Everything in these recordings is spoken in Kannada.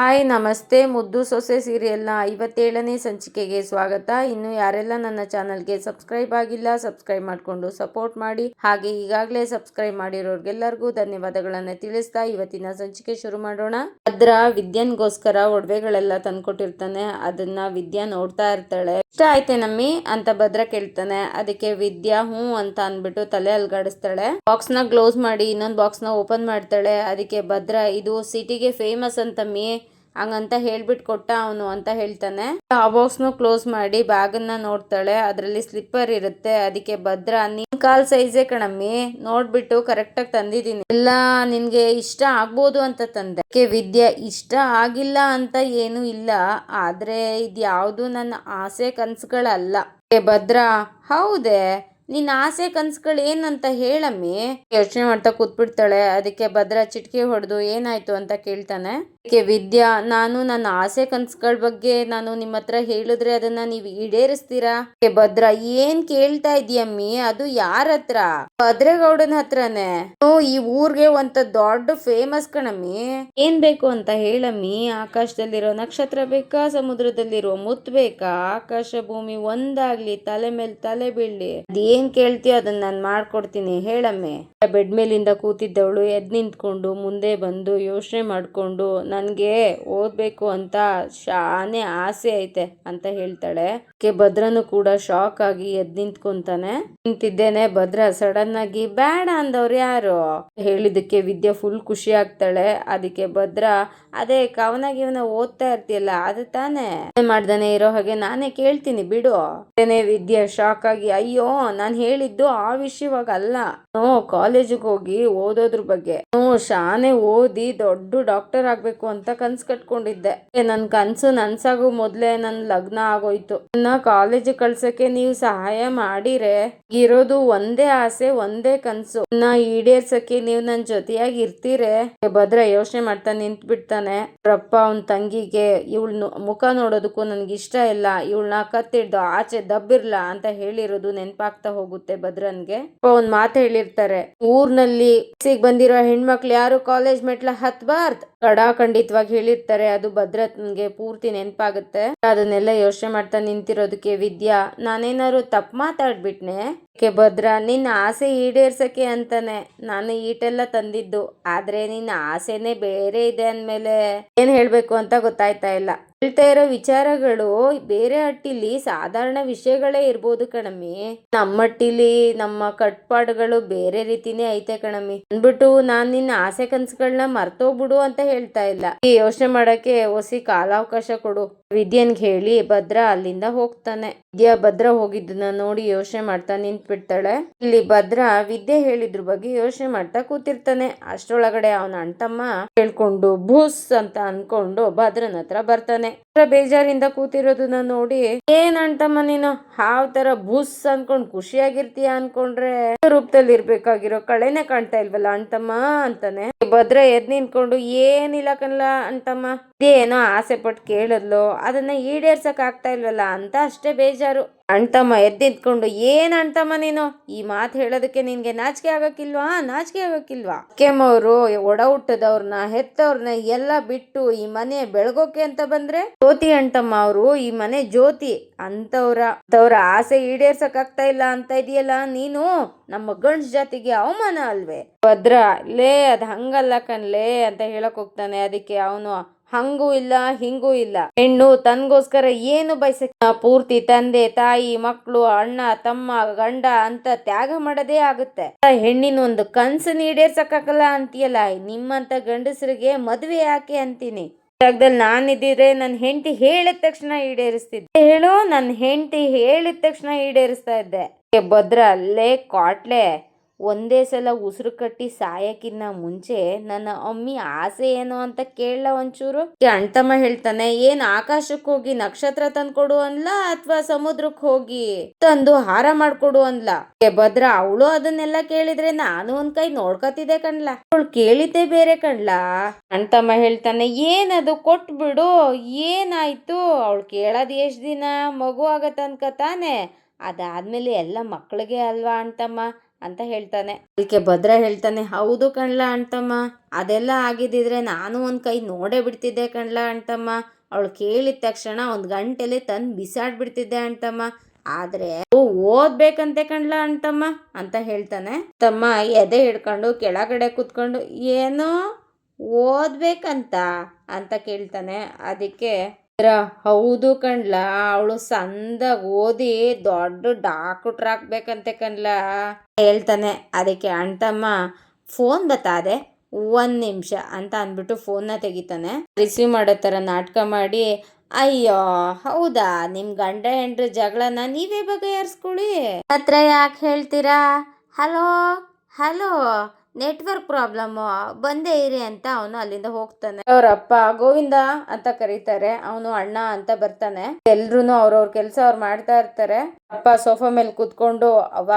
ಹಾಯ್, ನಮಸ್ತೆ. ಮುದ್ದು ಸೊಸೆ ಸೀರಿಯಲ್ನ ಐವತ್ತೇಳನೇ ಸಂಚಿಕೆಗೆ ಸ್ವಾಗತ. ಇನ್ನು ಯಾರೆಲ್ಲ ನನ್ನ ಚಾನಲ್ಗೆ ಸಬ್ಸ್ಕ್ರೈಬ್ ಆಗಿಲ್ಲ, ಸಬ್ಸ್ಕ್ರೈಬ್ ಮಾಡಿಕೊಂಡು ಸಪೋರ್ಟ್ ಮಾಡಿ. ಹಾಗೆ ಈಗಾಗಲೇ ಸಬ್ಸ್ಕ್ರೈಬ್ ಮಾಡಿರೋರ್ಗೆಲ್ಲರಿಗೂ ಧನ್ಯವಾದಗಳನ್ನ ತಿಳಿಸ್ತಾ ಇವತ್ತಿನ ಸಂಚಿಕೆ ಶುರು ಮಾಡೋಣ. ಭದ್ರ ವಿದ್ಯನ್ಗೋಸ್ಕರ ಒಡವೆಗಳೆಲ್ಲ ತಂದ್ಕೊಟ್ಟಿರ್ತಾನೆ. ಅದನ್ನ ವಿದ್ಯಾ ನೋಡ್ತಾ ಇರ್ತಾಳೆ. ಇಷ್ಟ ಆಯ್ತೆ ನಮ್ಮಿ ಅಂತ ಭದ್ರ ಕೇಳ್ತಾನೆ. ಅದಕ್ಕೆ ವಿದ್ಯಾ ಹ್ಞೂ ಅಂತ ಅಂದ್ಬಿಟ್ಟು ತಲೆ ಅಲ್ಗಾಡಿಸ್ತಾಳೆ. ಬಾಕ್ಸ್ನ ಕ್ಲೋಸ್ ಮಾಡಿ ಇನ್ನೊಂದು ಬಾಕ್ಸ್ನ ಓಪನ್ ಮಾಡ್ತಾಳೆ. ಅದಕ್ಕೆ ಭದ್ರ, ಇದು ಸಿಟಿಗೆ ಫೇಮಸ್ ಅಂತಮ್ಮಿ ಹಂಗಂತ ಹೇಳ್ಬಿಟ್ಟು ಕೊಟ್ಟ ಅವನು ಅಂತ ಹೇಳ್ತಾನೆ. ಆ ಬಾಕ್ಸ್ನು ಕ್ಲೋಸ್ ಮಾಡಿ ಬ್ಯಾಗನ್ನ ನೋಡ್ತಾಳೆ. ಅದರಲ್ಲಿ ಸ್ಲಿಪ್ಪರ್ ಇರುತ್ತೆ. ಅದಕ್ಕೆ ಭದ್ರ, ನಿನ್ ಕಾಲ್ ಸೈಜೇ ಕಣಮ್ಮಿ. ನೋಡ್ಬಿಟ್ಟು ಕರೆಕ್ಟಾಗಿ ತಂದಿದ್ದೀನಿ. ಎಲ್ಲ ನಿನ್ಗೆ ಇಷ್ಟ ಆಗ್ಬೋದು ಅಂತ ತಂದೆ. ವಿದ್ಯೆ ಇಷ್ಟ ಆಗಿಲ್ಲ ಅಂತ ಏನು ಇಲ್ಲ. ಆದ್ರೆ ಇದ್ಯಾವುದು ನನ್ನ ಆಸೆ ಕನ್ಸುಗಳಲ್ಲ. ಭದ್ರ, ಹೌದೇ? ನಿನ್ನ ಆಸೆ ಕನ್ಸುಗಳು ಏನಂತ ಹೇಳಮ್ಮಿ? ಯೋಚನೆ ಮಾಡ್ತಾ ಕೂತ್ಬಿಡ್ತಾಳೆ. ಅದಕ್ಕೆ ಭದ್ರ ಚಿಟ್ಕೆ ಹೊಡೆದು ಏನಾಯ್ತು ಅಂತ ಕೇಳ್ತಾನೆ. ಅದಕ್ಕೆ ವಿದ್ಯಾ, ನಾನು ನನ್ನ ಆಸೆ ಕನ್ಸುಗಳ ಬಗ್ಗೆ ನಾನು ನಿಮ್ಮ ಹತ್ರ ಹೇಳಿದ್ರೆ ಅದನ್ನ ನೀವು ಈಡೇರಿಸ್ತೀರಾ? ಭದ್ರ, ಏನ್ ಕೇಳ್ತಾ ಇದೀಯಮ್ಮಿ? ಅದು ಯಾರ ಹತ್ರ? ಭದ್ರೇಗೌಡನ ಹತ್ರನೇ. ಈ ಊರ್ಗೆ ಒಂತ ದೊಡ್ಡ ಫೇಮಸ್ ಕಣಮ್ಮಿ. ಏನ್ ಬೇಕು ಅಂತ ಹೇಳಮ್ಮಿ? ಆಕಾಶದಲ್ಲಿರೋ ನಕ್ಷತ್ರ ಬೇಕಾ? ಸಮುದ್ರದಲ್ಲಿರೋ ಮುತ್ ಬೇಕಾ? ಆಕಾಶ ಭೂಮಿ ಒಂದಾಗ್ಲಿ, ತಲೆ ಮೇಲೆ ತಲೆ ಬೀಳ್ಲಿ. ಅದೇನ್ ಕೇಳ್ತೀಯೋ ಅದನ್ನ ನಾನು ಮಾಡ್ಕೊಡ್ತೀನಿ, ಹೇಳಮ್ಮೆ. ಬೆಡ್ ಮೇಲಿಂದ ಕೂತಿದ್ದವಳು ಎದ್ ನಿಂತ್ಕೊಂಡು ಮುಂದೆ ಬಂದು ಯೋಚನೆ ಮಾಡ್ಕೊಂಡು, ನನ್ಗೆ ಓದ್ಬೇಕು ಅಂತ ಶಾನೆ ಆಸೆ ಐತೆ ಅಂತ ಹೇಳ್ತಾಳೆ. ಕೆ ಭದ್ರನು ಕೂಡ ಶಾಕ್ ಆಗಿ ಎದ್ ನಿಂತ್ಕೊಂತಾನೆ. ನಿಂತಿದ್ದೇನೆ ಭದ್ರ ಸಡನ್ ಆಗಿ ಬೇಡ ಅಂದವ್ರು ಯಾರು? ಹೇಳಿದಕ್ಕೆ ವಿದ್ಯಾ ಫುಲ್ ಖುಷಿ ಆಗ್ತಾಳೆ. ಅದಕ್ಕೆ ಭದ್ರ, ಅದೇ ಕವನ ಗಿವನ ಓದ್ತಾ ಇರ್ತೀಯಲ್ಲ, ಅದು ತಾನೇ? ಮಾಡ್ದಾನೆ, ಇರೋ ಹಾಗೆ ನಾನೇ ಕೇಳ್ತೀನಿ, ಬಿಡು. ವಿದ್ಯಾ ಶಾಕ್ ಆಗಿ, ಅಯ್ಯೋ, ನಾನ್ ಹೇಳಿದ್ದು ಆ ವಿಷಯವಾಗಲ್ಲ ಕಾಲೇಜಿಗೆ ಹೋಗಿ ಓದೋದ್ರ ಬಗ್ಗೆ. ಶಾನೆ ಓದಿ ದೊಡ್ಡ ಡಾಕ್ಟರ್ ಆಗ್ಬೇಕು ಅಂತ ಕನ್ಸ್ ಕಟ್ಕೊಂಡಿದ್ದೆ. ನನ್ ಕನ್ಸು ನನ್ಸಾಗೋ ಮೊದ್ಲೇ ನನ್ ಲಗ್ನ ಆಗೋಯ್ತು. ನನ್ನ ಕಾಲೇಜ್ ಕಳ್ಸಕ್ಕೆ ನೀವು ಸಹಾಯ ಮಾಡಿರೆ ಇರೋದು ಒಂದೇ ಆಸೆ, ಒಂದೇ ಕನ್ಸು. ನಾ ಈಡೇರ್ಸಕ್ಕೆ ನೀವು ನನ್ ಜೊತೆಯಾಗಿ ಇರ್ತೀರೆ? ಭದ್ರ ಯೋಚನೆ ಮಾಡ್ತಾ ನಿಂತ್ ಬಿಡ್ತಾನೆ ರಪ್ಪ ಅವನ್ ತಂಗಿಗೆ ಇವಳ್ ಮುಖ ನೋಡೋದಕ್ಕೂ ನನ್ಗೆ ಇಷ್ಟ ಇಲ್ಲ. ಇವಳನ್ನ ಕತ್ತಿಡ್ದು ಆಚೆ ದಬ್ಬಿರ್ಲಾ ಅಂತ ಹೇಳಿರೋದು ನೆನ್ಪಾಗ್ತಾ ಹೋಗುತ್ತೆ ಭದ್ರನ್ಗೆ. ಒಂದ್ ಮಾತು ಹೇಳಿರ್ತಾರೆ ಊರ್ನಲ್ಲಿ ಸಿಗ್ ಬಂದಿರೋ ಹೆಣ್ಮಕ್ಳು ಯಾರು? ಕಾಲೇಜ್ ಮೆಟ್ಲ ಹತ್ಬಾರ್ದ್ ಕಡಾಖಂಡಿತವಾಗಿ ಹೇಳಿರ್ತಾರೆ, ಅದು ಭದ್ರತನ್ಗೆ ಪೂರ್ತಿ ನೆನ್ಪಾಗುತ್ತೆ. ಅದನ್ನೆಲ್ಲ ಯೋಚನೆ ಮಾಡ್ತಾ ನಿಂತಿರೋದಕ್ಕೆ ವಿದ್ಯಾ, ನಾನೇನಾದ್ರು ತಪ್ಪು ಮಾತಾಡ್ಬಿಟ್ನೆ? ಕೆ ಭದ್ರ, ನಿನ್ನ ಆಸೆ ಈಡೇರ್ಸಕ್ಕೆ ಅಂತಾನೆ. ನಾನು ಈಟೆಲ್ಲ ತಂದಿದ್ದು. ಆದ್ರೆ ನಿನ್ನ ಆಸೆನೆ ಬೇರೆ ಇದೆ ಅಂದ್ಮೇಲೆ ಏನ್ ಹೇಳ್ಬೇಕು ಅಂತ ಗೊತ್ತಾಯ್ತಾ ಇಲ್ಲ. ಹೇಳ್ತಾ ಇರೋ ವಿಚಾರಗಳು ಬೇರೆ ಹಟ್ಟಿಲಿ ಸಾಧಾರಣ ವಿಷಯಗಳೇ ಇರ್ಬೋದು ಕಣಮ್ಮಿ. ನಮ್ಮಟ್ಟಿಲಿ ನಮ್ಮ ಕಟ್ಪಾಡುಗಳು ಬೇರೆ ರೀತಿನೇ ಐತೆ ಕಣಮ್ಮಿ. ಅಂದ್ಬಿಟ್ಟು ನಾನ್ ನಿನ್ನ ಆಸೆ ಕನ್ಸುಗಳನ್ನ ಮರ್ತೋಗ್ಬಿಡು ಅಂತ ಹೇಳ್ತಾ ಇಲ್ಲ. ಈ ಯೋಚನೆ ಮಾಡಕ್ಕೆ ಒಸಿ ಕಾಲಾವಕಾಶ ಕೊಡು. ವಿದ್ಯನ್ಗೆ ಹೇಳಿ ಭದ್ರ ಅಲ್ಲಿಂದ ಹೋಗ್ತಾನೆ. ವಿದ್ಯಾ ಭದ್ರ ಹೋಗಿದ್ದನ್ನ ನೋಡಿ ಯೋಚನೆ ಮಾಡ್ತಾ ನಿಂತ್ಬಿಡ್ತಾಳೆ. ಇಲ್ಲಿ ಭದ್ರ ವಿದ್ಯೆ ಹೇಳಿದ್ರ ಬಗ್ಗೆ ಯೋಚನೆ ಮಾಡ್ತಾ ಕೂತಿರ್ತಾನೆ. ಅಷ್ಟ್ರೊಳಗಡೆ ಅವನ ಅಣ್ತಮ್ಮ ಹೇಳ್ಕೊಂಡು ಭೂಸ್ ಅಂತ ಅನ್ಕೊಂಡು ಭದ್ರನ ಹತ್ರ ಬರ್ತಾನೆ. ಬೇಜಾರಿಂದ ಕೂತಿರೋದನ್ನ ನೋಡಿ ಏನ್ ಅಣ್ತಮ್ಮ ನೀನು? ಹಾವ್ ತರ ಭೂಸ್ ಅನ್ಕೊಂಡ್ ಖುಷಿಯಾಗಿರ್ತೀಯ ಅನ್ಕೊಂಡ್ರೆ ರೂಪದಲ್ಲಿ ಇರ್ಬೇಕಾಗಿರೋ ಕಳೆನೆ ಕಾಣ್ತಾ ಇಲ್ವಲ್ಲ ಅಣ್ತಮ್ಮ ಅಂತಾನೆ. ಭದ್ರ ಎದ್ ನಿಂತ್ಕೊಂಡು, ಏನಿಲ್ಲ ಕಣ್ಲ ಅಣ್ತಮ್ಮ ಏನೋ ಆಸೆ ಪಟ್ಟು ಕೇಳಿದ್ಲು. ಅದನ್ನ ಈಡೇರ್ಸಕ್ ಆಗ್ತಾ ಇಲ್ವಲ್ಲ ಅಂತ ಅಷ್ಟೇ ಬೇಜಾರು. ಅಣ್ತಮ್ಮ ಎದ್ದಿದ್ಕೊಂಡು, ಏನ್ ಅಣ್ತಮ್ಮ ನೀನು? ಈ ಮಾತು ಹೇಳೋದಕ್ಕೆ ನಿನ್ಗೆ ನಾಚಿಕೆ ಆಗಕ್ಕಿಲ್ವಾ? ನಾಚಿಕೆ ಆಗಕ್ಕಿಲ್ವಾ? ಕೆಮ್ಮವರು ಒಡ ಹುಟ್ಟದವ್ರನ್ನ ಹೆತ್ತವ್ರನ್ನ ಎಲ್ಲ ಬಿಟ್ಟು, ಈ ಮನೆ ಬೆಳಗೋಕೆ ಅಂತ ಬಂದ್ರೆ? ಜ್ಯೋತಿ ಅಣ್ತಮ್ಮ ಅವರು, ಈ ಮನೆ ಜ್ಯೋತಿ. ಅಂತವ್ರ ಅಂತವ್ರ ಆಸೆ ಈಡೇರ್ಸಕ್ ಆಗ್ತಾ ಇಲ್ಲ ಅಂತ ಇದೆಯಲ್ಲ ನೀನು? ನಮ್ಮ ಗಂಡ್ಸ್ ಜಾತಿಗೆ ಅವಮಾನ ಅಲ್ವೇ? ಭದ್ರ, ಲೇ, ಅದ್ ಹಂಗಲ್ಲ ಕಣ್ಲೇ, ಅಂತ ಹೇಳಕ್ ಹೋಗ್ತಾನೆ. ಅದಕ್ಕೆ ಅವನು ಹಂಗೂ ಇಲ್ಲ, ಹಿಂಗೂ ಇಲ್ಲ. ಹೆಣ್ಣು ತನ್ಗೋಸ್ಕರ ಏನು ಬಯಸಕ್ಕೆ ಪೂರ್ತಿ ತಂದೆ, ತಾಯಿ ಮಕ್ಕಳು ಅಣ್ಣ, ತಮ್ಮ, ಗಂಡ ಅಂತ ತ್ಯಾಗ ಮಾಡದೇ ಆಗುತ್ತೆ. ಹೆಣ್ಣಿನ ಒಂದು ಕನ್ಸು ಈಡೇರ್ಸಕ್ಕಾಗಲ್ಲ ಅಂತೀಯಲ್ಲ, ನಿಮ್ಮಂತ ಗಂಡಸರಿಗೆ ಮದ್ವೆ ಯಾಕೆ ಅಂತೀನಿ? ಜಾಗದಲ್ಲಿ ನಾನಿದ್ದಿದ್ರೆ ನನ್ನ ಹೆಂಡತಿ ಹೇಳಿದ ತಕ್ಷಣ ಈಡೇರಿಸ್ತಿದ್ದೆ. ಹೇಳು ನನ್ನ ಹೆಂಡತಿ ಹೇಳಿದ ತಕ್ಷಣ ಈಡೇರಿಸ್ತಾ ಇದ್ದೆ. ಭದ್ರ ಅಲ್ಲೇ ಕಾಟ್ಲೆ ಒಂದೇ ಸಲ ಉಸಿರು ಕಟ್ಟಿ ಸಾಯಕ್ಕಿನ್ನ ಮುಂಚೆ ನನ್ನ ಅಮ್ಮಿ ಆಸೆ ಏನು ಅಂತ ಕೇಳಲ್ಲ ಒಂಚೂರು? ಅಣ್ತಮ್ಮ ಹೇಳ್ತಾನೆ, ಏನ್ ಆಕಾಶಕ್ಕೆ ಹೋಗಿ ನಕ್ಷತ್ರ ತಂದ್ಕೊಡು ಅನ್ಲ ಅಥವಾ ಸಮುದ್ರಕ್ಕೆ ಹೋಗಿ ತಂದು ಹಾರ ಮಾಡ್ಕೊಡು ಅನ್ಲ ಭದ್ರ, ಅವಳು ಅದನ್ನೆಲ್ಲ ಕೇಳಿದ್ರೆ ನಾನು ಒಂದ್ ಕೈ ನೋಡ್ಕೊತಿದ್ದೆ ಕಣ್ಲ. ಅವಳು ಕೇಳಿದ್ದೆ ಬೇರೆ ಕಣ್ಲ. ಅಣ್ತಮ್ಮ ಹೇಳ್ತಾನೆ, ಏನದು ಕೊಟ್ಬಿಡು ಏನಾಯ್ತು? ಅವಳು ಕೇಳದ್ ಎಷ್ಟ್ ದಿನ? ಮಗು ಆಗತ್ತನ್ಕ ತಾನೆ. ಅದಾದ್ಮೇಲೆ ಎಲ್ಲ ಮಕ್ಕಳಿಗೆ ಅಲ್ವಾ ಅಣ್ತಮ್ಮ? ಅಂತ ಹೇಳ್ತಾನೆ. ಅದಕ್ಕೆ ಭದ್ರ ಹೇಳ್ತಾನೆ, ಹೌದು ಕಣ್ಲ ಅಂತಮ್ಮ ಅದೆಲ್ಲ ಆಗಿದ್ದಿದ್ರೆ ನಾನು ಒಂದ್ ಕೈ ನೋಡೇ ಬಿಡ್ತಿದ್ದೆ ಕಣ್ಲ ಅಂತಮ್ಮ ಅವಳು ಕೇಳಿದ ತಕ್ಷಣ ಒಂದು ಗಂಟೆಲಿ ತಂದು ಬಿಸಾಡ್ಬಿಡ್ತಿದ್ದೆ ಅಂತಮ್ಮ ಆದ್ರೆ ಓದ್ಬೇಕಂತೆ ಕಣ್ಲ ಅಂತಮ್ಮ ಅಂತ ಹೇಳ್ತಾನೆ. ತಮ್ಮ ಎದೆ ಹಿಡ್ಕೊಂಡು ಕೆಳಗಡೆ ಕುತ್ಕೊಂಡು, ಏನೋ ಓದ್ಬೇಕಂತ, ಅಂತ ಕೇಳ್ತಾನೆ. ಅದಕ್ಕೆ ಹೌದು ಕಣ್ಲ, ಅವಳು ಸಂದ ಓದಿ ದೊಡ್ಡ ಡಾಕ್ಟ್ರ್ ಆಗ್ಬೇಕಂತೆ ಕಣ್ಲ. ಹೇಳ್ತಾನೆ, ಅದಕ್ಕೆ ಅಣ್ತಮ್ಮ ಫೋನ್ ಬತ್ತಾದೆ, ಒಂದು ನಿಮಿಷ ಅಂತ ಅಂದ್ಬಿಟ್ಟು ಫೋನ್ನ ತೆಗಿತಾನೆ. ರಿಸೀವ್ ಮಾಡೋ ಥರ ನಾಟಕ ಮಾಡಿ, ಅಯ್ಯೋ, ಹೌದಾ ನಿಮ್ಮ ಗಂಡ ಹೆಂಡ್ರ ಜಗಳನ ನೀವೇ ಬಗೆಹರಿಸ್ಕೊಳ್ಳಿ. ಹತ್ರ ಯಾಕೆ ಹೇಳ್ತೀರಾ? ಹಲೋ ಹಲೋ ನೆಟ್ವರ್ಕ್ ಪ್ರಾಬ್ಲಮ್ ಬಂದೇ ಇರಿ ಅಂತ ಅವನು ಅಲ್ಲಿಂದ ಹೋಗ್ತಾನೆ. ಅವರಪ್ಪ ಗೋವಿಂದ ಅಂತ ಕರೀತಾರೆ. ಅವನು ಅಣ್ಣ ಅಂತ ಬರ್ತಾನೆ. ಎಲ್ರು ಅವ್ರವ್ರ ಕೆಲಸ ಅವ್ರು ಮಾಡ್ತಾ ಇರ್ತಾರೆ. ಅಪ್ಪ ಸೋಫಾ ಮೇಲೆ ಕೂತ್ಕೊಂಡು ಅವ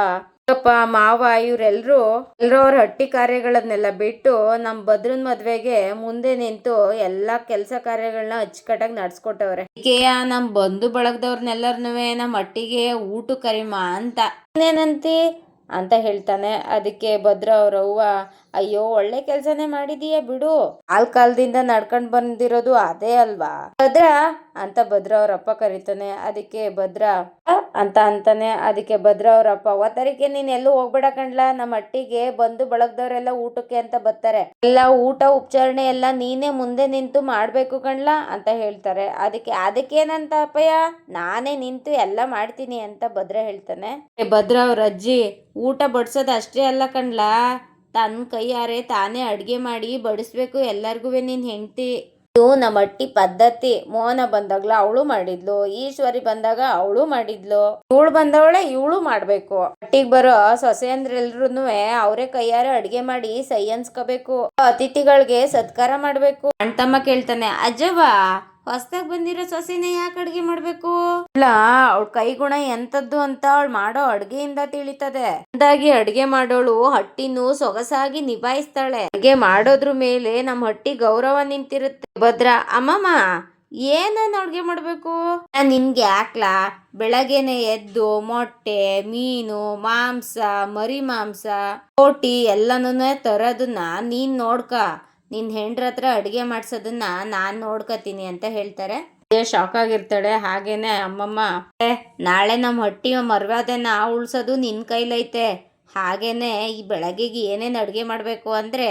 ಅಪ್ಪ ಮಾವ ಇವ್ರೆಲ್ರು ಎಲ್ಲರವ್ರ ಅವ್ರ ಹಟ್ಟಿ ಕಾರ್ಯಗಳನ್ನೆಲ್ಲ ಬಿಟ್ಟು ನಮ್ ಭದ್ರನ್ ಮದ್ವೆಗೆ ಮುಂದೆ ನಿಂತು ಎಲ್ಲಾ ಕೆಲಸ ಕಾರ್ಯಗಳನ್ನ ಅಚ್ಚುಕಟ್ಟಾಗಿ ನಡ್ಸ್ಕೊಟ್ಟವ್ರೆ. ಈಕೆಯ ನಮ್ ಬಂಧು ಬಳಗದವ್ರನ್ನೆಲ್ಲರ್ನು ನಮ್ಮ ಹಟ್ಟಿಗೆ ಊಟ ಕರಿಮಾ ಅಂತ. ಇನ್ನೇನಂತಿ ಅಂತ ಹೇಳ್ತಾನೆ. ಅದಕ್ಕೆ ಭದ್ರ ಅವ್ರ ಅವ್ವ ಅಯ್ಯೋ, ಒಳ್ಳೆ ಕೆಲ್ಸನೇ ಮಾಡಿದೀಯ ಬಿಡು. ಆಲ್ ಕಾಲದಿಂದ ನಡ್ಕೊಂಡ್ ಬಂದಿರೋದು ಅದೇ ಅಲ್ವಾ? ಭದ್ರ ಅಂತ ಭದ್ರ ಅವ್ರಪ್ಪ ಕರೀತಾನೆ. ಅದಕ್ಕೆ ಭದ್ರ ಅಂತ ಅಂತಾನೆ. ಅದಕ್ಕೆ ಭದ್ರ ಅವ್ರಪ್ಪ ಅವತ್ತರಿಕೆ ನೀನ್ ಎಲ್ಲೂ ಹೋಗ್ಬೇಡ ಕಣ್ಲ. ನಮ್ಮ ಅಟ್ಟಿಗೆ ಬಂದು ಬಳಗದವ್ರೆಲ್ಲ ಊಟಕ್ಕೆ ಅಂತ ಬರ್ತಾರೆ. ಎಲ್ಲ ಊಟ, ಉಪಚಾರಣೆ ಎಲ್ಲ ನೀನೇ ಮುಂದೆ ನಿಂತು ಮಾಡ್ಬೇಕು ಕಣ್ಲ, ಅಂತ ಹೇಳ್ತಾರೆ. ಅದಕ್ಕೆ, ಅದಕ್ಕೇನಂತ ಅಪ್ಪಯ್ಯ? ನಾನೇ ನಿಂತು ಎಲ್ಲ ಮಾಡ್ತೀನಿ, ಅಂತ ಭದ್ರ ಹೇಳ್ತಾನೆ. ಭದ್ರ ಅವ್ರ ಅಜ್ಜಿ, ಊಟ ಬಡ್ಸೋದು ಅಷ್ಟೇ ಅಲ್ಲ ಕಣ್ಲ. ತನ್ನ ಕೈಯಾರೆ ತಾನೇ ಅಡುಗೆ ಮಾಡಿ ಬಡಿಸ್ಬೇಕು ಎಲ್ಲರಿಗೂ ನಿನ್ನ ಹೆಂಡತಿ. ಇದು ನಮ್ಮ ಅಟ್ಟಿ ಪದ್ಧತಿ. ಮೋಹನ ಬಂದಾಗ್ಲ ಅವಳು ಮಾಡಿದ್ಲು. ಈಶ್ವರಿ ಬಂದಾಗ ಅವಳು ಮಾಡಿದ್ಲು. ಇವಳು ಬಂದವಳೆ ಇವಳು ಮಾಡ್ಬೇಕು. ಅಟ್ಟಿಗೆ ಬರೋ ಸೊಸೆ ಸೊಸೆಯಂದ್ರೆಲ್ರು ಅವರೇ ಕೈಯಾರೆ ಅಡ್ಗೆ ಮಾಡಿ ಸೈ ಅನ್ಸ್ಕೋಬೇಕು. ಅತಿಥಿಗಳಿಗೆ ಸತ್ಕಾರ ಮಾಡ್ಬೇಕು. ಅಣ್ತಮ್ಮ ಕೇಳ್ತಾನೆ ಅಜ್ಜವ್ವ ಹೊಸ್ದಾಗ್ ಬಂದಿರೋ ಸೊಸೆನೇ ಯಾಕೆ ಅಡ್ಗೆ ಮಾಡ್ಬೇಕು? ಇಲ್ಲ, ಅವಳ ಕೈಗುಣ ಎಂತದ್ದು ಅಂತ ಅವಳು ಮಾಡೋ ಅಡ್ಗೆಯಿಂದ ತಿಳಿತದೆ. ಅಂದಾಗಿ ಅಡ್ಗೆ ಮಾಡೋಳು ಹಟ್ಟಿನೂ ಸೊಗಸಾಗಿ ನಿಭಾಯಿಸ್ತಾಳೆ. ಅಡ್ಗೆ ಮಾಡೋದ್ರ ಮೇಲೆ ನಮ್ಮ ಹಟ್ಟಿ ಗೌರವ ನಿಂತಿರುತ್ತೆ. ಭದ್ರ, ಅಮ್ಮಮ್ಮ ಏನನ್ನ ಅಡ್ಗೆ ಮಾಡ್ಬೇಕು? ನಾನು ನಿನ್ಗೆ ಯಾಕ್ಲಾ ಬೆಳಗ್ಗೆನೆ ಎದ್ದು ಮೊಟ್ಟೆ, ಮೀನು, ಮಾಂಸ, ಮರಿ ಮಾಂಸ ಕೋಟಿ ಎಲ್ಲನೂ ತರೋದನ್ನ ನೀನ್ ನೋಡ್ಕ. ನಿನ್ ಹೆಂಡ್ರ ಹತ್ರ ಅಡುಗೆ ಮಾಡ್ಸೋದನ್ನ ನಾನ್ ನೋಡ್ಕೋತೀನಿ ಅಂತ ಹೇಳ್ತಾರೆ. ಶಾಕ್ ಆಗಿರ್ತಾಳೆ. ಹಾಗೇನೆ ಅಮ್ಮಮ್ಮ ನಾಳೆ ನಮ್ಮ ಹೊಟ್ಟಿ ಮರ್ವಾದನ್ನ ಉಳ್ಸೋದು ನಿನ್ ಕೈಲೈತೆ. ಹಾಗೇನೆ ಈ ಬೆಳಗ್ಗೆಗೆ ಏನೇನು ಅಡುಗೆ ಮಾಡಬೇಕು ಅಂದ್ರೆ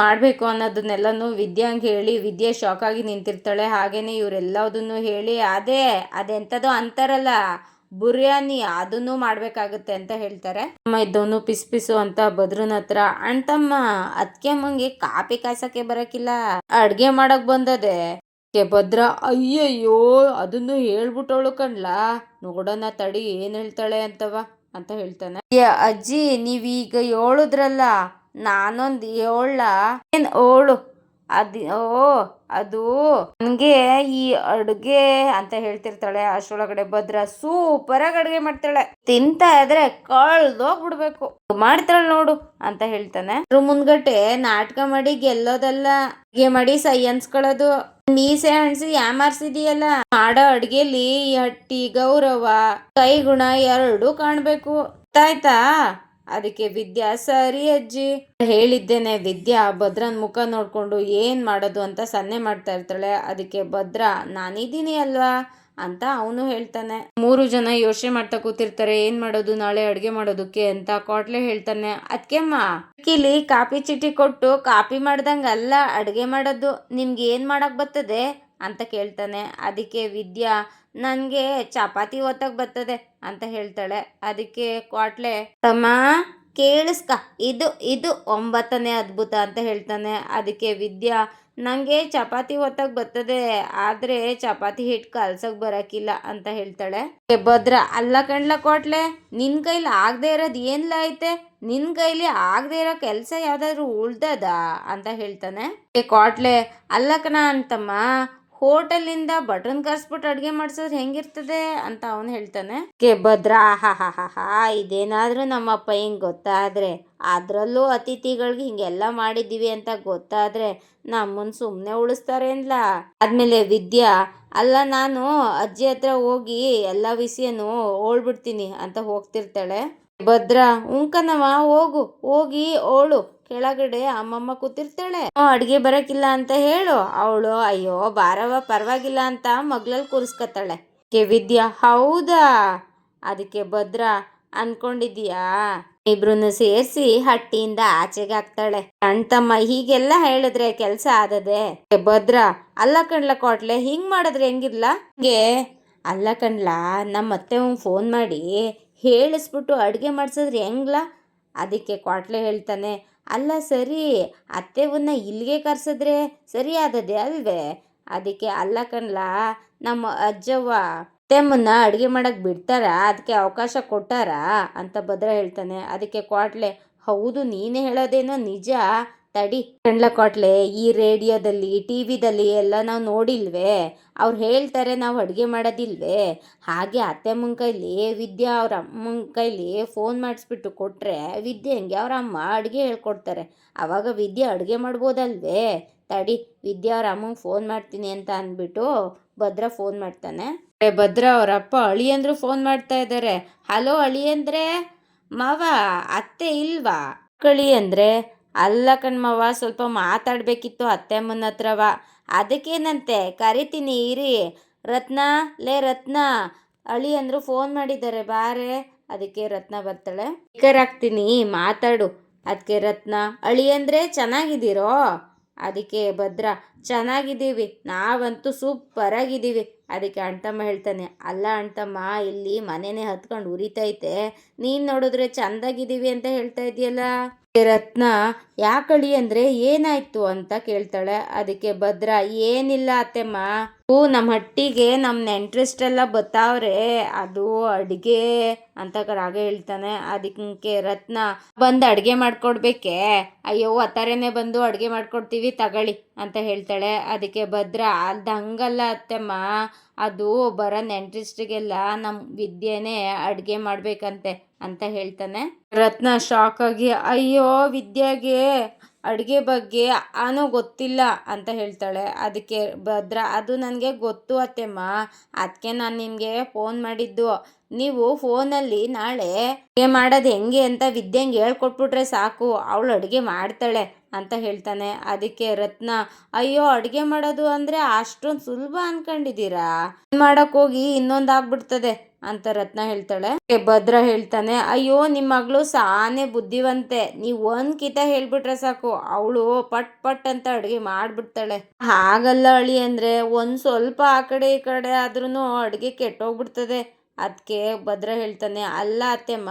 ಮಾಡಬೇಕು ಮಾಡ್ಬೇಕು ವಿದ್ಯೆ ಹಂಗೆ ಹೇಳಿ, ವಿದ್ಯೆ ಶಾಕ್ ಆಗಿ ನಿಂತಿರ್ತಾಳೆ. ಹಾಗೇನೆ ಇವರೆಲ್ಲದನ್ನು ಹೇಳಿ, ಅದೇ, ಅದೆಂತದೋ ಅಂತಾರಲ್ಲ. ಬಿರಿಯಾನಿ ಅದನ್ನು ಮಾಡಬೇಕಾಗುತ್ತೆ ಅಂತ ಹೇಳ್ತಾರೆ. ಅಮ್ಮ ಇದ್ದವನು ಪಿಸ್ ಪಿಸು ಅಂತ ಬದ್ರನ ಹತ್ರ. ಅಣ್ತಮ್ಮ ಅದಕ್ಕೆ ಅಮ್ಮಂಗೆ ಕಾಪಿ ಕಾಯ್ಸಕ್ಕೆ ಬರಕಿಲ್ಲ. ಅಡ್ಗೆ ಮಾಡಕ್ ಬಂದದೆ. ಭದ್ರ, ಅಯ್ಯಯ್ಯೋ, ಅದನ್ನು ಹೇಳ್ಬಿಟ್ಟವಳು ಕಣ್ಲಾ. ನೋಡೋಣ ತಡಿ, ಏನ್ ಹೇಳ್ತಾಳೆ ಅಂತವ? ಅಂತ ಹೇಳ್ತಾನೆ. ಅಜ್ಜಿ, ನೀವೀಗ ಹೇಳುದ್ರಲ್ಲ, ನಾನೊಂದ್ ಹೇಳ ಏನ್ ಓಳು ಅದ್ ಓ, ಅದು ನನಗೆ ಈ ಅಡುಗೆ ಅಂತ ಹೇಳ್ತಿರ್ತಾಳೆ. ಅಷ್ಟ್ರೊಳಗಡೆ ಭದ್ರ ಸೂಪರ್ ಆಗಿ ಅಡ್ಗೆ ಮಾಡ್ತಾಳೆ. ತಿಂತಾ ಇದ್ರೆ ಕಳ್ದೋಗ್ಬಿಡ್ಬೇಕು. ಮಾಡ್ತಾಳೆ ನೋಡು ಅಂತ ಹೇಳ್ತಾನೆ. ಅದ್ರ ಮುಂದ್ಗಟ್ಟೆ ನಾಟಕ ಮಾಡಿ ಗೆಲ್ಲೋದಲ್ಲ. ಅಡುಗೆ ಮಾಡಿ ಸೈ ಅನ್ಸ್ಕೊಳ್ಳೋದು ಮೀಸೆ ಯಾ ಯಾಮಾರ್ಸಿದೀಯಲ್ಲ. ಮಾಡೋ ಅಡ್ಗೆಲಿ ಹಟ್ಟಿ ಗೌರವ, ಕೈಗುಣ ಎರಡೂ ಕಾಣ್ಬೇಕು. ಗೊತ್ತಾಯ್ತಾ? ಅದಕ್ಕೆ ವಿದ್ಯಾ ಸರಿ ಅಜ್ಜಿ. ಹೇಳಿದ್ದೇನೆ, ವಿದ್ಯಾ ಭದ್ರನ್ ಮುಖ ನೋಡ್ಕೊಂಡು ಏನ್ ಮಾಡೋದು ಅಂತ ಸನ್ನೆ ಮಾಡ್ತಾ ಇರ್ತಾಳೆ. ಅದಕ್ಕೆ ಭದ್ರ, ನಾನಿದ್ದೀನಿ ಅಲ್ವಾ? ಅಂತ ಅವನು ಹೇಳ್ತಾನೆ. ಮೂರು ಜನ ಯೋಚನೆ ಮಾಡ್ತಾ ಕೂತಿರ್ತಾರೆ, ಏನ್ ಮಾಡೋದು, ನಾಳೆ ಅಡ್ಗೆ ಮಾಡೋದಕ್ಕೆ ಅಂತ ಕೋಟ್ಲೆ ಹೇಳ್ತಾನೆ. ಅದ್ಕೆಮ್ಮ? ಕಿಲಿ ಕಾಪಿ ಚೀಟಿ ಕೊಟ್ಟು ಕಾಪಿ ಮಾಡ್ದಂಗಲ್ಲ, ಅಡ್ಗೆ ಮಾಡೋದು. ನಿಮ್ಗೆ ಏನ್ ಮಾಡಕ್ ಬರ್ತದೆ? ಅಂತ ಕೇಳ್ತಾನೆ. ಅದಕ್ಕೆ ವಿದ್ಯಾ, ನನಗೆ ಚಪಾತಿ ಓದಕ್ ಬರ್ತದೆ ಅಂತ ಹೇಳ್ತಾಳೆ. ಅದಕ್ಕೆ ಕ್ವಾಟ್ಲೆ, ತಮ್ಮ, ಕೇಳಿಸ್ಕ. ಇದು ಇದು ಒಂಬತ್ತನೇ ಅದ್ಭುತ ಅಂತ ಹೇಳ್ತಾನೆ. ಅದಕ್ಕೆ ವಿದ್ಯಾ ನನಗೆ ಚಪಾತಿ ಹೊತ್ತಕ್ ಬರ್ತದೆ, ಆದ್ರೆ ಚಪಾತಿ ಹಿಟ್ಟು ಕಲ್ಸಕ್ಕೆ ಬರಕಿಲ್ಲ ಅಂತ ಹೇಳ್ತಾಳೆ. ಭದ್ರ, ಅಲ್ಲ ಕಣ್ಲ ಕೊಟ್ಲೆ ನಿನ್ ಕೈಲಿ ಆಗದೆ ಇರೋದು ಏನ್ಲ ಐತೆ? ನಿನ್ ಕೈಲಿ ಆಗದೆ ಇರೋ ಕೆಲಸ ಯಾವ್ದಾದ್ರು ಉಳ್ದದ? ಅಂತ ಹೇಳ್ತಾನೆ. ಏ ಕೋಟ್ಲೆ ಅಲ್ಲ ಕಣ ಅಂತಮ್ಮ ಹೋಟೆಲಿಂದ ಬಟನ್ ಕರ್ಸ್ಬಿಟ್ಟು ಅಡುಗೆ ಮಾಡ್ಸೋದು ಹೆಂಗಿರ್ತದೆ ಅಂತ ಅವನು ಹೇಳ್ತಾನೆ. ಕೆ ಭದ್ರ, ಹಾ ಹಾ ಹಾ ಇದೇನಾದ್ರೂ ನಮ್ಮಪ್ಪ ಹಿಂಗ್ ಗೊತ್ತಾದ್ರೆ, ಅದರಲ್ಲೂ ಅತಿಥಿಗಳಿಗೆ ಹಿಂಗೆಲ್ಲ ಮಾಡಿದ್ದೀವಿ ಅಂತ ಗೊತ್ತಾದ್ರೆ ನಮ್ಮನ್ನು ಸುಮ್ಮನೆ ಉಳಿಸ್ತಾರೇನ್ಲ? ಆದ್ಮೇಲೆ ವಿದ್ಯಾ, ಅಲ್ಲ ನಾನು ಅಜ್ಜಿ ಹತ್ರ ಹೋಗಿ ಎಲ್ಲ ವಿಷಯನೂ ಓಳ್ಬಿಡ್ತೀನಿ ಅಂತ ಹೋಗ್ತಿರ್ತಾಳೆ. ಭದ್ರ ಉಂಕನವ ಹೋಗು, ಹೋಗಿ ಅವಳು ಕೆಳಗಡೆ ಅಮ್ಮಮ್ಮ ಕೂತಿರ್ತಾಳೆ. ಅಡ್ಗೆ ಬರಕಿಲ್ಲ ಅಂತ ಹೇಳು. ಅವಳು, ಅಯ್ಯೋ ಬಾರವ ಪರವಾಗಿಲ್ಲ ಅಂತ ಮಗ್ಳಲ್ಲಿ ಕೂರಿಸ್ಕೊತಾಳೆ. ಕೆ ವಿದ್ಯಾ, ಹೌದಾ? ಅದಕ್ಕೆ ಭದ್ರ ಅನ್ಕೊಂಡಿದ್ಯಾ ಇಬ್ರು ಸೇರಿಸಿ ಹಟ್ಟಿಯಿಂದ ಆಚೆಗೆ ಹಾಕ್ತಾಳೆ. ಅಣ್ತಮ್ಮ ಹೀಗೆಲ್ಲ ಹೇಳಿದ್ರೆ ಕೆಲಸ ಆದದೆ ಭದ್ರ, ಅಲ್ಲ ಕಣ್ಲ ಕೊಟ್ಲೆ ಹಿಂಗ್ ಮಾಡಿದ್ರೆ ಹೆಂಗಿರ್ಲ? ಹಂಗೆ ಅಲ್ಲ ಕಣ್ಲ ನಮ್ಮ ಅತ್ತೆ ಫೋನ್ ಮಾಡಿ ಹೇಳಿಸ್ಬಿಟ್ಟು ಅಡುಗೆ ಮಾಡ್ಸಿದ್ರೆ ಹೆಂಗ್ಲ? ಅದಕ್ಕೆ ಕೊಟ್ಲೆ ಹೇಳ್ತಾನೆ ಅಲ್ಲ ಸರಿ ಅತ್ತೆವನ್ನ ಇಲ್ಲಿಗೆ ಕರೆಸಿದ್ರೆ ಸರಿ ಆದದೆ ಅಲ್ವೇ? ಅದಕ್ಕೆ ಅಲ್ಲ ಕಣ್ಲ, ನಮ್ಮ ಅಜ್ಜವ್ವ ತೆಮ್ಮನ್ನ ಅಡುಗೆ ಮಾಡಕ್ಕೆ ಬಿಡ್ತಾರ? ಅದಕ್ಕೆ ಅವಕಾಶ ಕೊಟ್ಟಾರ? ಅಂತ ಭದ್ರ ಹೇಳ್ತಾನೆ. ಅದಕ್ಕೆ ಕ್ವಾಟ್ಲೆ, ಹೌದು ನೀನೇ ಹೇಳೋದೇನೋ ನಿಜ ತಡಿ ಕಣ್ಲ ಕೊಟ್ಲೆ ಈ ರೇಡಿಯೋದಲ್ಲಿ, ಟಿ ವಿದಲ್ಲಿ ಎಲ್ಲ ನಾವು ನೋಡಿಲ್ವೇ? ಅವ್ರು ಹೇಳ್ತಾರೆ ನಾವು ಅಡುಗೆ ಮಾಡೋದಿಲ್ವೇ? ಹಾಗೆ ಅತ್ತೆ ಅಮ್ಮನ ಕೈಲಿ ವಿದ್ಯಾ ಅವ್ರ ಅಮ್ಮನ ಕೈಲಿ ಫೋನ್ ಮಾಡಿಸ್ಬಿಟ್ಟು ಕೊಟ್ಟರೆ ವಿದ್ಯೆ ಹೆಂಗೆ ಅವ್ರ ಅಮ್ಮ ಅಡುಗೆ ಹೇಳ್ಕೊಡ್ತಾರೆ. ಆವಾಗ ವಿದ್ಯೆ ಅಡುಗೆ ಮಾಡ್ಬೋದಲ್ವೇ? ತಡಿ, ವಿದ್ಯಾ ಅವ್ರ ಅಮ್ಮಂಗೆ ಫೋನ್ ಮಾಡ್ತೀನಿ ಅಂತ ಅಂದ್ಬಿಟ್ಟು ಭದ್ರ ಫೋನ್ ಮಾಡ್ತಾನೆ. ಭದ್ರ ಅವ್ರ ಅಪ್ಪ ಅಳಿಯಂದ್ರು ಫೋನ್ ಮಾಡ್ತಾ ಇದ್ದಾರೆ ಹಲೋ ಅಳಿಯಂದ್ರೆ ಮಾವ, ಅತ್ತೆ ಇಲ್ವಾ? ಕಳಿ ಅಂದ್ರೆ? ಅಲ್ಲ ಕಣ್ಮವ್ವ ಸ್ವಲ್ಪ ಮಾತಾಡಬೇಕಿತ್ತು ಅತ್ತೆಮ್ಮನ ಹತ್ರವ ಅದಕ್ಕೇನಂತೆ, ಕರಿತೀನಿ, ಇರಿ. ರತ್ನ, ಲೇ ರತ್ನ. ಅಳಿ ಅಂದರು ಫೋನ್ ಮಾಡಿದ್ದಾರೆ ಬಾರೆ ಅದಕ್ಕೆ ರತ್ನ ಬರ್ತಾಳೆ. ಸ್ಪೀಕರ್ ಹಾಕ್ತೀನಿ, ಮಾತಾಡು. ಅದಕ್ಕೆ ರತ್ನ, ಅಳಿ ಅಂದರೆ ಚೆನ್ನಾಗಿದ್ದೀರೋ? ಅದಕ್ಕೆ ಭದ್ರ, ಚೆನ್ನಾಗಿದ್ದೀವಿ. ನಾವಂತೂ ಸೂಪರಾಗಿದ್ದೀವಿ ಅದಕ್ಕೆ ಅಣ್ತಮ್ಮ ಹೇಳ್ತಾನೆ, ಅಲ್ಲ ಅಣ್ತಮ್ಮ ಇಲ್ಲಿ ಮನೆನೇ ಹತ್ಕೊಂಡು ಉರಿತೈತೆ. ನೀನು ನೋಡಿದ್ರೆ ಚಂದಾಗಿದ್ದೀವಿ ಅಂತ ಹೇಳ್ತಾ ಇದೆಯಲ್ಲ? ರತ್ನ ಯಾಕಳಿ ಅಂದರೆ ಏನಾಯ್ತು ಅಂತ ಕೇಳ್ತಾಳೆ. ಅದಕ್ಕೆ ಭದ್ರ, ಏನಿಲ್ಲ ಅತ್ತೆಮ್ಮ. ಹೂ ನಮ್ಮ ಹಟ್ಟಿಗೆ ನಮ್ಮ ನೆಂಟ್ರಿಸ್ಟೆಲ್ಲ ಬತ್ತಾವ್ರೆ. ಅದು ಅಡುಗೆ ಅಂತ ರಾಗ ಹೇಳ್ತಾನೆ. ಅದಕ್ಕೆ ರತ್ನ, ಬಂದು ಅಡುಗೆ ಮಾಡ್ಕೊಡ್ಬೇಕೆ? ಅಯ್ಯೋ ಅತ್ತಾರೇನೆ ಬಂದು ಅಡುಗೆ ಮಾಡ್ಕೊಡ್ತೀವಿ, ತಗೊಳ್ಳಿ ಅಂತ ಹೇಳ್ತಾಳೆ. ಅದಕ್ಕೆ ಭದ್ರ, ಅದು ಹಂಗಲ್ಲ ಅತ್ತೆಮ್ಮ. ಅದು ಬರೋ ನೆಂಟ್ರಿಸ್ಟಿಗೆಲ್ಲ ನಮ್ಮ ವಿದ್ಯೆನೇ ಅಡುಗೆ ಮಾಡಬೇಕಂತೆ. ಅಂತ ಹೇಳ್ತಾನೆ. ರತ್ನ ಶಾಕ್ ಆಗಿ, ಅಯ್ಯೋ, ವಿದ್ಯಾಗೆ, ಅಡುಗೆ ಬಗ್ಗೆ ಅನು ಗೊತ್ತಿಲ್ಲ ಅಂತ ಹೇಳ್ತಾಳೆ. ಅದಕ್ಕೆ ಭದ್ರ, ಅದು ನನಗೆ ಗೊತ್ತು ಅತ್ತೆಮ್ಮ. ಅದಕ್ಕೆ ನಾನು ನಿಮಗೆ ಫೋನ್ ಮಾಡಿದ್ದು. ನೀವು ಫೋನಲ್ಲಿ ನಾಳೆ ಅಡುಗೆ ಮಾಡೋದು ಹೆಂಗೆ ಅಂತ ವಿದ್ಯೆಂಗೆ ಹೇಳ್ಕೊಟ್ಬಿಟ್ರೆ ಸಾಕು. ಅವಳು ಅಡುಗೆ ಮಾಡ್ತಾಳೆ ಅಂತ ಹೇಳ್ತಾನೆ. ಅದಕ್ಕೆ ರತ್ನ, ಅಯ್ಯೋ, ಅಡುಗೆ ಮಾಡೋದು ಅಂದರೆ ಅಷ್ಟೊಂದು ಸುಲಭ ಅಂದ್ಕೊಂಡಿದ್ದೀರಾ ಮಾಡೋಕ್ಕೋಗಿ ಇನ್ನೊಂದು ಆಗ್ಬಿಡ್ತದೆ. ಅಂತ ರತ್ನ ಹೇಳ್ತಾಳೆ. ಭದ್ರ ಹೇಳ್ತಾನೆ, ಅಯ್ಯೋ ನಿಮ್ಮ ಮಗಳು ಸಾನೆ ಬುದ್ಧಿವಂತೆ. ನೀವು ಒಂದ್ ಕಿತ ಹೇಳ್ಬಿಟ್ರೆ ಸಾಕು. ಅವಳು ಪಟ್ ಪಟ್ ಅಂತ ಅಡುಗೆ ಮಾಡ್ಬಿಡ್ತಾಳೆ. ಹಾಗಲ್ಲ ಅಳಿ ಅಂದ್ರೆ, ಒಂದ್ ಸ್ವಲ್ಪ ಆ ಕಡೆ ಈ ಕಡೆ ಆದ್ರೂ ಅಡುಗೆ ಕೆಟ್ಟೋಗ್ಬಿಡ್ತದೆ. ಅದಕ್ಕೆ ಭದ್ರ ಹೇಳ್ತಾನೆ, ಅಲ್ಲ ಅತ್ತೆಮ್ಮ,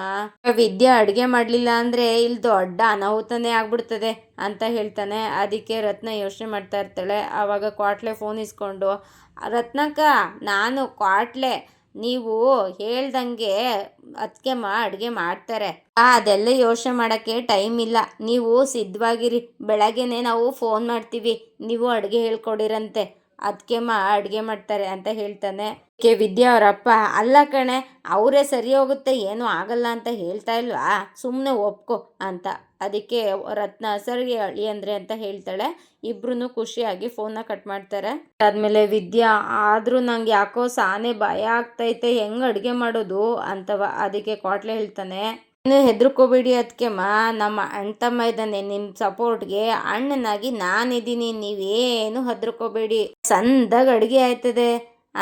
ವಿದ್ಯೆ ಅಡುಗೆ ಮಾಡಲಿಲ್ಲ ಅಂದರೆ ಇಲ್ಲಿ ದೊಡ್ಡ ಅನಾಹುತನೇ ಆಗ್ಬಿಡ್ತದೆ. ಅಂತ ಹೇಳ್ತಾನೆ. ಅದಕ್ಕೆ ರತ್ನ ಯೋಚನೆ ಮಾಡ್ತಾ ಇರ್ತಾಳೆ. ಆವಾಗ ಕ್ವಾಟ್ಲೆ ಫೋನ್ ಇಸ್ಕೊಂಡು, ರತ್ನಕ್ಕ, ನಾನು ಕ್ವಾಟ್ಲೆ ನೀವು ಹೇಳ್ದಂಗೆ ಅದಕ್ಕೆ ಮಾ, ಅಡುಗೆ ಮಾಡ್ತಾರೆ. ಅದೆಲ್ಲ ಯೋಚನೆ ಮಾಡೋಕ್ಕೆ ಟೈಮ್ ಇಲ್ಲ. ನೀವು ಸಿದ್ಧವಾಗಿರಿ. ಬೆಳಗ್ಗೆನೇ ನಾವು ಫೋನ್ ಮಾಡ್ತೀವಿ. ನೀವು ಅಡುಗೆ ಹೇಳ್ಕೊಡಿರಂತೆ. ಅದಕ್ಕೆಮ್ಮ ಅಡುಗೆ ಮಾಡ್ತಾರೆ ಅಂತ ಹೇಳ್ತಾನೆ. ಕೆ ವಿದ್ಯಾ ಅವರಪ್ಪ, ಅಲ್ಲ ಕಣೆ, ಅವರೇ ಸರಿ ಹೋಗುತ್ತೆ, ಏನೂ ಆಗಲ್ಲ ಅಂತ ಹೇಳ್ತಾ ಇಲ್ವಾ? ಸುಮ್ಮನೆ ಒಪ್ಕೊ ಅಂತ. ಅದಕ್ಕೆ ರತ್ನ ಸರಿ ಅಳಿ ಅಂದ್ರೆ ಅಂತ ಹೇಳ್ತಾಳೆ. ಇಬ್ರು ಖುಷಿಯಾಗಿ ಫೋನ್ನ ಕಟ್ ಮಾಡ್ತಾರೆ. ಆದ್ಮೇಲೆ ವಿದ್ಯಾ, ಆದರೂ ನಂಗೆ ಯಾಕೋ ಸಾನೆ ಭಯ ಆಗ್ತೈತೆ, ಹೆಂಗೆ ಅಡುಗೆ ಮಾಡೋದು ಅಂತವ, ಅದಕ್ಕೆ ಕ್ವಾಟ್ಲೆ ಹೇಳ್ತಾನೆ. ಇನ್ನು ಹೆದರ್ಕೋಬೇಡಿ ಮಾ, ನಮ್ಮ ಅಣ್ಣ ತಮ್ಮ ಇದ್ದಾನೆ ನಿಮ್ಮ ಸಪೋರ್ಟ್ಗೆ ಅಣ್ಣನಾಗಿ ನಾನಿದ್ದೀನಿ, ನೀವೇನು ಹೆದರ್ಕೋಬೇಡಿ. ಸಂದಾಗ ಅಡುಗೆ ಆಯ್ತದೆ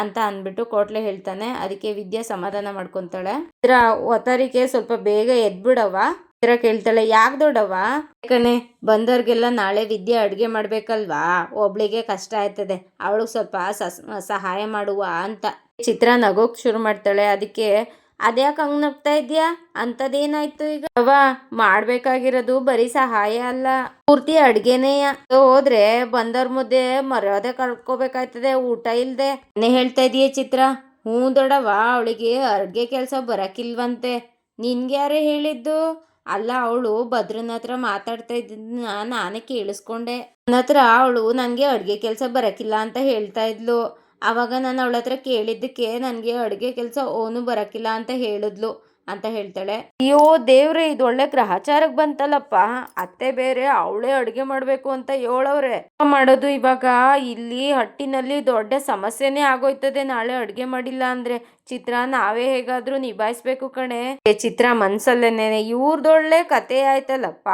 ಅಂತ ಅಂದ್ಬಿಟ್ಟು ಕೋಟ್ಲೆ ಹೇಳ್ತಾನೆ. ಅದಕ್ಕೆ ವಿದ್ಯಾ ಸಮಾಧಾನ ಮಾಡ್ಕೊಂತಾಳೆ. ಇದ್ರ ಒತ್ತರಿಕೆ ಸ್ವಲ್ಪ ಬೇಗ ಎದ್ಬಿಡವ ಇದ್ರ ಕೇಳ್ತಾಳೆ, ಯಾಕೆ ದೊಡ್ಡವ ಯಾಕನೆ ಬಂದವ್ರಿಗೆಲ್ಲ ನಾಳೆ ವಿದ್ಯೆ ಅಡುಗೆ ಮಾಡ್ಬೇಕಲ್ವಾ? ಒಬ್ಳಿಗೆ ಕಷ್ಟ ಆಯ್ತದೆ. ಅವಳಿಗೆ ಸ್ವಲ್ಪ ಸಹಾಯ ಮಾಡುವ ಅಂತ. ಚಿತ್ರ ನಗೋಕ್ ಶುರು ಮಾಡ್ತಾಳೆ. ಅದಕ್ಕೆ ಅದ್ಯಾಕೆ ಹಂಗೆ ನಗ್ತಾ ಇದ್ಯಾ? ಅಂತದೇನಾಯ್ತು ಈಗ? ಅವ ಮಾಡ್ಬೇಕಾಗಿರೋದು ಬರೀ ಸಹಾಯ ಅಲ್ಲ. ಪೂರ್ತಿ ಅಡ್ಗೆನೇಯ. ಹೋದ್ರೆ ಬಂದವ್ರ ಮುದ್ದೆ ಮರ್ಯಾದೆ ಕಳ್ಕೊಬೇಕಾಯ್ತದೆ, ಊಟ ಇಲ್ದೆ. ನೀ ಹೇಳ್ತಾ ಇದೀಯ ಚಿತ್ರ? ಹ್ಞೂ ದೊಡವ ಅವಳಿಗೆ ಅಡ್ಗೆ ಕೆಲಸ ಬರಕಿಲ್ವಂತೆ. ನಿನ್ಗೆ ಯಾರೇ ಹೇಳಿದ್ದು? ಅಲ್ಲ, ಅವಳು ಭದ್ರನ ಹತ್ರ ಮಾತಾಡ್ತಾ ಇದ್ದಿದ್ನ ನಾನೇ ಕೇಳಿಸ್ಕೊಂಡೆ. ನನ್ನ ಹತ್ರ ಅವಳು ನನಗೆ ಅಡುಗೆ ಕೆಲಸ ಬರಕಿಲ್ಲ ಅಂತ ಹೇಳ್ತಾ ಇದ್ಲು. ಆವಾಗ ನಾನು ಅವಳ ಹತ್ರ ಕೇಳಿದ್ದಕ್ಕೆ ನನಗೆ ಅಡುಗೆ ಕೆಲಸ ಓನು ಬರೋಕ್ಕಿಲ್ಲ ಅಂತ ಹೇಳಿದ್ಲು ಅಂತ ಹೇಳ್ತಾಳೆ. ಅಯ್ಯೋ ದೇವ್ರೆ, ಇದು ಒಳ್ಳೆ ಗ್ರಹಚಾರಕ್ಕೆ ಬಂತಲ್ಲಪ್ಪ. ಅತ್ತೆ ಬೇರೆ ಅವಳೇ ಅಡುಗೆ ಮಾಡಬೇಕು ಅಂತ ಹೇಳವ್ರೆ. ಮಾಡೋದು ಇವಾಗ ಇಲ್ಲಿ ಹಟ್ಟಿನಲ್ಲಿ ದೊಡ್ಡ ಸಮಸ್ಯೆನೇ ಆಗೋಯ್ತದೆ. ನಾಳೆ ಅಡುಗೆ ಮಾಡಿಲ್ಲ ಅಂದ್ರೆ ಚಿತ್ರ ನಾವೇ ಹೇಗಾದ್ರೂ ನಿಭಾಯಿಸ್ಬೇಕು ಕಣೆ. ಚಿತ್ರ ಮನ್ಸಲ್ಲೇನೆ, ಇವ್ರದೊಳ್ಳೆ ಕತೆ ಆಯ್ತಲ್ಲಪ್ಪ.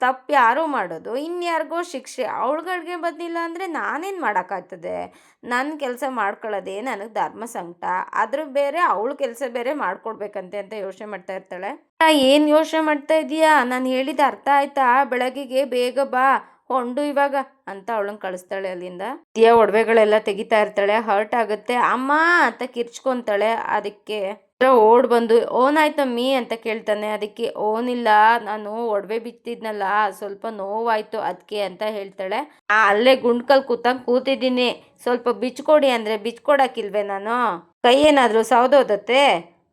ತಪ್ಪು ಯಾರು ಮಾಡೋದು, ಇನ್ಯಾರಿಗೋ ಶಿಕ್ಷೆ, ಅವಳುಗಳಿಗೆ ಬಂದಿಲ್ಲ ಅಂದರೆ ನಾನೇನು ಮಾಡೋಕ್ಕಾಗ್ತದೆ? ನನ್ನ ಕೆಲಸ ಮಾಡ್ಕೊಳ್ಳೋದೇ ನನಗೆ ಧರ್ಮ ಸಂಕಟ ಅದ್ರ ಬೇರೆ ಅವಳ ಕೆಲಸ ಬೇರೆ ಮಾಡ್ಕೊಡ್ಬೇಕಂತೆ ಅಂತ ಯೋಚನೆ ಮಾಡ್ತಾ ಇರ್ತಾಳೆ. ಏನು ಯೋಚನೆ ಮಾಡ್ತಾ ಇದೀಯಾ ನಾನು ಹೇಳಿದ ಅರ್ಥ ಆಯ್ತಾ? ಬೆಳಗ್ಗೆಗೆ ಬೇಗ ಬಾ, ಹೊಂಡು ಇವಾಗ, ಅಂತ ಅವಳನ್ನ ಕಳಿಸ್ತಾಳೆ ಅಲ್ಲಿಂದ. ದಿಯಾ ಒಡವೆಗಳೆಲ್ಲ ತೆಗಿತಾ ಇರ್ತಾಳೆ, ಹರ್ಟ್ ಆಗುತ್ತೆ. ಅಮ್ಮ ಅಂತ ಕಿರ್ಚ್ಕೊತಾಳೆ, ಅದಕ್ಕೆ ಓಡ್ ಬಂದು, ಓನ್ ಆಯ್ತಮ್ಮಿ ಅಂತ ಕೇಳ್ತಾನೆ. ಅದಕ್ಕೆ ಓನಿಲ್ಲ ನಾನು ಒಡವೆ ಬಿತ್ತಿದ್ನಲ್ಲ, ಸ್ವಲ್ಪ ನೋವಾಯ್ತು ಅದಕ್ಕೆ ಅಂತ ಹೇಳ್ತಾಳೆ. ಅಲ್ಲೇ ಗುಂಡ್ಕಲ್ ಕೂತಂಗ್ ಕೂತಿದ್ದೀನಿ. ಸ್ವಲ್ಪ ಬಿಚ್ಕೊಡಿ ಅಂದ್ರೆ ಬಿಚ್ಕೊಡಕ್ಕಿಲ್ವೇ ನಾನು? ಕೈ ಏನಾದರೂ ಸೌದೋದತ್ತೆ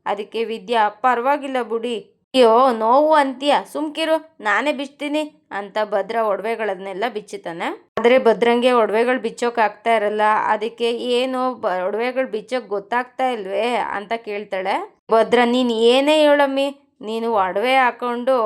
ಅದಕ್ಕೆ, ವಿದ್ಯಾ, ಪರವಾಗಿಲ್ಲ ಬುಡಿ. ಅಯ್ಯೋ, ನೋವು ಅಂತೀಯ? ಸುಮ್ಕಿರು, ನಾನೇ ಬಿಚ್ತೀನಿ ಅಂತ ಭದ್ರ ಒಡವೆಗಳನ್ನೆಲ್ಲ ಬಿಚ್ಚುತ್ತಾನೆ ಆದರೆ ಭದ್ರಂಗೆ ಒಡವೆಗಳು ಬಿಚ್ಚೋಕೆ ಆಗ್ತಾ ಇರಲ್ಲ. ಅದಕ್ಕೆ ಏನು ಒಡವೆಗಳು ಬಿಚ್ಚೋಕೆ ಗೊತ್ತಾಗ್ತಾ ಇಲ್ವೇ ಅಂತ ಕೇಳ್ತಾಳೆ. ಭದ್ರ, ನೀನು ಏನೇ ಹೇಳಮ್ಮಿ, ನೀನು ಒಡವೆ ಹಾಕೊಂಡು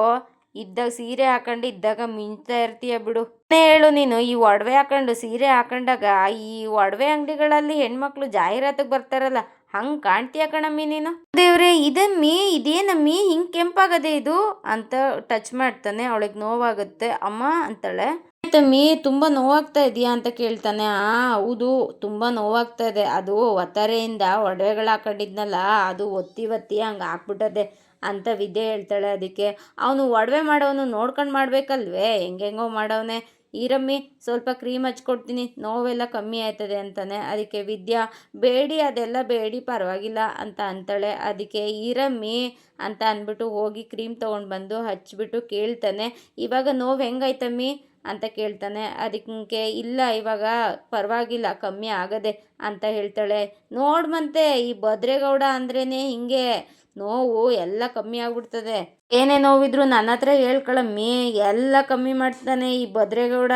ಇದ್ದಾಗ, ಸೀರೆ ಹಾಕೊಂಡು ಇದ್ದಾಗ ಮಿಂಚ್ತಾ ಇರ್ತೀಯ ಬಿಡು. ಹೇಳು ನೀನು, ಈ ಒಡವೆ ಹಾಕೊಂಡು, ಸೀರೆ ಹಾಕೊಂಡಾಗ ಈ ಒಡವೆ ಅಂಗಡಿಗಳಲ್ಲಿ ಹೆಣ್ಮಕ್ಳು ಜಾಹೀರಾತಿಗೆ ಬರ್ತಾರಲ್ಲ ಹಂಗೆ ಕಾಣ್ತೀಯ ಕಣಮ್ಮಿ ನೀನು? ದೇವ್ರೆ ಇದಮ್ಮಿ ಇದೇನಮ್ಮಿ ಹಿಂಗೆ ಕೆಂಪಾಗದೆ ಇದು? ಅಂತ ಟಚ್ ಮಾಡ್ತಾನೆ, ಅವಳಿಗೆ ನೋವಾಗುತ್ತೆ. ಅಮ್ಮ ಅಂತಾಳೆ. ತಮ್ಮಿ ತುಂಬ ನೋವಾಗ್ತಾ ಇದೆಯಾ ಅಂತ ಕೇಳ್ತಾನೆ. ಆ, ಹೌದು, ತುಂಬ ನೋವಾಗ್ತಾ ಇದೆ. ಅದು ಒತ್ತರೆಯಿಂದ ಒಡವೆಗಳು ಹಾಕೊಂಡಿದ್ನಲ್ಲ, ಅದು ಒತ್ತಿ ಒತ್ತಿ ಹಂಗೆ ಹಾಕ್ಬಿಟ್ಟದೆ ಅಂತ ವಿದ್ಯೆ ಹೇಳ್ತಾಳೆ ಅದಕ್ಕೆ. ಅವನು ಒಡವೆ ಮಾಡೋನು ನೋಡ್ಕೊಂಡು ಮಾಡ್ಬೇಕಲ್ವೇ? ಹೆಂಗೆಂಗೋ ಮಾಡವನೆ. ಈರಮ್ಮಿ ಸ್ವಲ್ಪ ಕ್ರೀಮ್ ಹಚ್ಕೊಡ್ತೀನಿ, ನೋವೆಲ್ಲ ಕಮ್ಮಿ ಆಯ್ತದೆ ಅಂತಾನೆ. ಅದಕ್ಕೆ, ವಿದ್ಯಾ, ಬೇಡಿ, ಅದೆಲ್ಲ ಬೇಡಿ, ಪರವಾಗಿಲ್ಲ ಅಂತ ಅಂತಾಳೆ. ಅದಕ್ಕೆ ಈರಮ್ಮಿ ಅಂತ ಅಂದ್ಬಿಟ್ಟು ಹೋಗಿ ಕ್ರೀಮ್ ತೊಗೊಂಡು ಬಂದು ಹಚ್ಬಿಟ್ಟು ಕೇಳ್ತಾನೆ. ಇವಾಗ ನೋವು ಹೆಂಗಾಯ್ತಮ್ಮಿ? ಅಂತ ಕೇಳ್ತಾನೆ. ಅದಕ್ಕೆ, ಇಲ್ಲ, ಇವಾಗ ಪರವಾಗಿಲ್ಲ, ಕಮ್ಮಿ ಆಗದೆ ಅಂತ ಹೇಳ್ತಾಳೆ. ನೋಡ್ಮಂತೆ, ಈ ಭದ್ರೇಗೌಡ ಅಂದ್ರೇ ಹಿಂಗೆ ನೋವು ಎಲ್ಲ ಕಮ್ಮಿ ಆಗ್ಬಿಡ್ತದೆ. ಏನೇ ನೋವಿದ್ರು ನನ್ನ ಹತ್ರ ಹೇಳ್ಕೊಳಮ್ಮಿ ಎಲ್ಲ ಕಮ್ಮಿ ಮಾಡ್ತಾನೆ ಈ ಭದ್ರೇಗೌಡ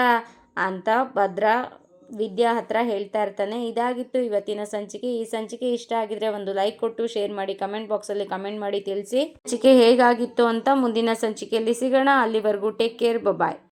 ಅಂತ ಭದ್ರ ವಿದ್ಯಾ ಹತ್ರ ಹೇಳ್ತಾ ಇರ್ತಾನೆ. ಇದಾಗಿತ್ತು ಇವತ್ತಿನ ಸಂಚಿಕೆ. ಈ ಸಂಚಿಕೆ ಇಷ್ಟ ಆಗಿದ್ರೆ ಒಂದು ಲೈಕ್ ಕೊಟ್ಟು, ಶೇರ್ ಮಾಡಿ, ಕಮೆಂಟ್ ಬಾಕ್ಸಲ್ಲಿ ಕಮೆಂಟ್ ಮಾಡಿ ತಿಳಿಸಿ. ಸಂಚಿಕೆ ಹೇಗಾಗಿತ್ತು ಅಂತ ಮುಂದಿನ ಸಂಚಿಕೆಯಲ್ಲಿ ಸಿಗೋಣ. ಅಲ್ಲಿವರೆಗೂ ಟೇಕ್ ಕೇರ್. ಬಾಯ್